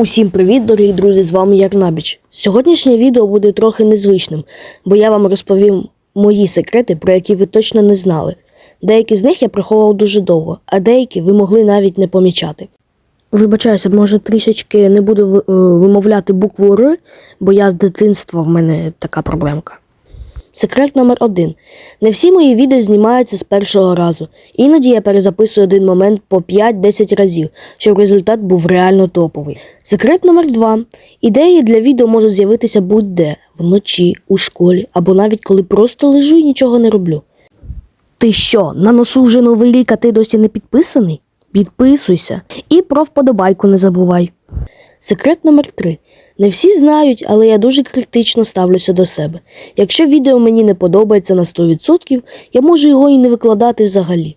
Усім привіт, дорогі друзі! З вами Ярнабіч. Сьогоднішнє відео буде трохи незвичним, бо я вам розповім мої секрети, про які ви точно не знали. Деякі з них я приховував дуже довго, а деякі ви могли навіть не помічати. Вибачаюся, може трішечки не буду е, вимовляти букву Р, бо я з дитинства в мене така проблемка. Секрет номер один. Не всі мої відео знімаються з першого разу. Іноді я перезаписую один момент по 5-10 разів, щоб результат був реально топовий. Секрет номер два. Ідеї для відео можуть з'явитися будь-де вночі, у школі або навіть коли просто лежу і нічого не роблю. Ти що, на носу вже новий рік, а ти досі не підписаний? Підписуйся і про вподобайку не забувай. Секрет номер три. Не всі знають, але я дуже критично ставлюся до себе. Якщо відео мені не подобається на 100%, я можу його і не викладати взагалі.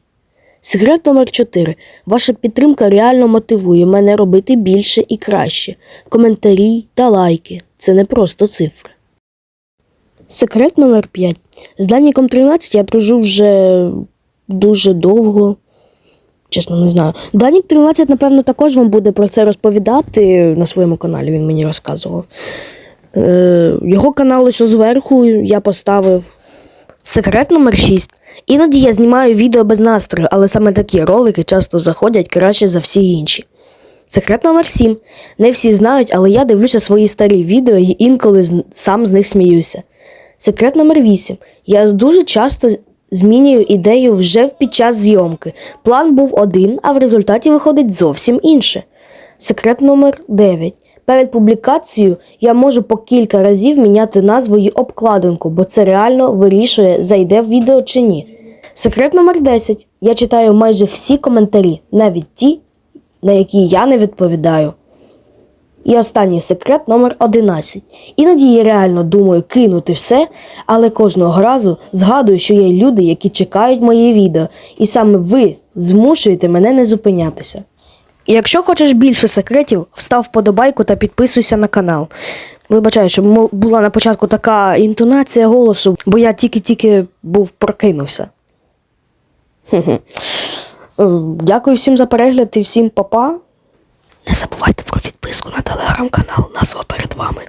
Секрет номер 4. Ваша підтримка реально мотивує мене робити більше і краще. Коментарі та лайки це не просто цифри. Секрет номер 5. З Даніком 13 я дружу вже дуже довго. Чесно, не знаю. Данік 13, напевно, також вам буде про це розповідати на своєму каналі, він мені розказував. Е, його канал ось зверху я поставив. Секрет номер 6. Іноді я знімаю відео без настрою, але саме такі ролики часто заходять краще за всі інші. Секрет номер 7. Не всі знають, але я дивлюся свої старі відео і інколи сам з них сміюся. Секрет номер 8. Я дуже часто змінюю ідею вже під час зйомки. План був один, а в результаті виходить зовсім інше. Секрет номер 9. Перед публікацією я можу по кілька разів міняти назву і обкладинку, бо це реально вирішує, зайде в відео чи ні. Секрет номер 10. Я читаю майже всі коментарі, навіть ті, на які я не відповідаю. І останній секрет номер 11. Іноді я реально думаю кинути все, але кожного разу згадую, що є люди, які чекають моє відео, і саме ви змушуєте мене не зупинятися. І якщо хочеш більше секретів, встав вподобайку та підписуйся на канал. Вибачаю, що була на початку така інтонація голосу, бо я тільки-тільки був прокинувся. Хе-хе. Е, Дякую всім за перегляд і всім па-па. Не забувайте про підписку на телеграм-канал, назва перед вами.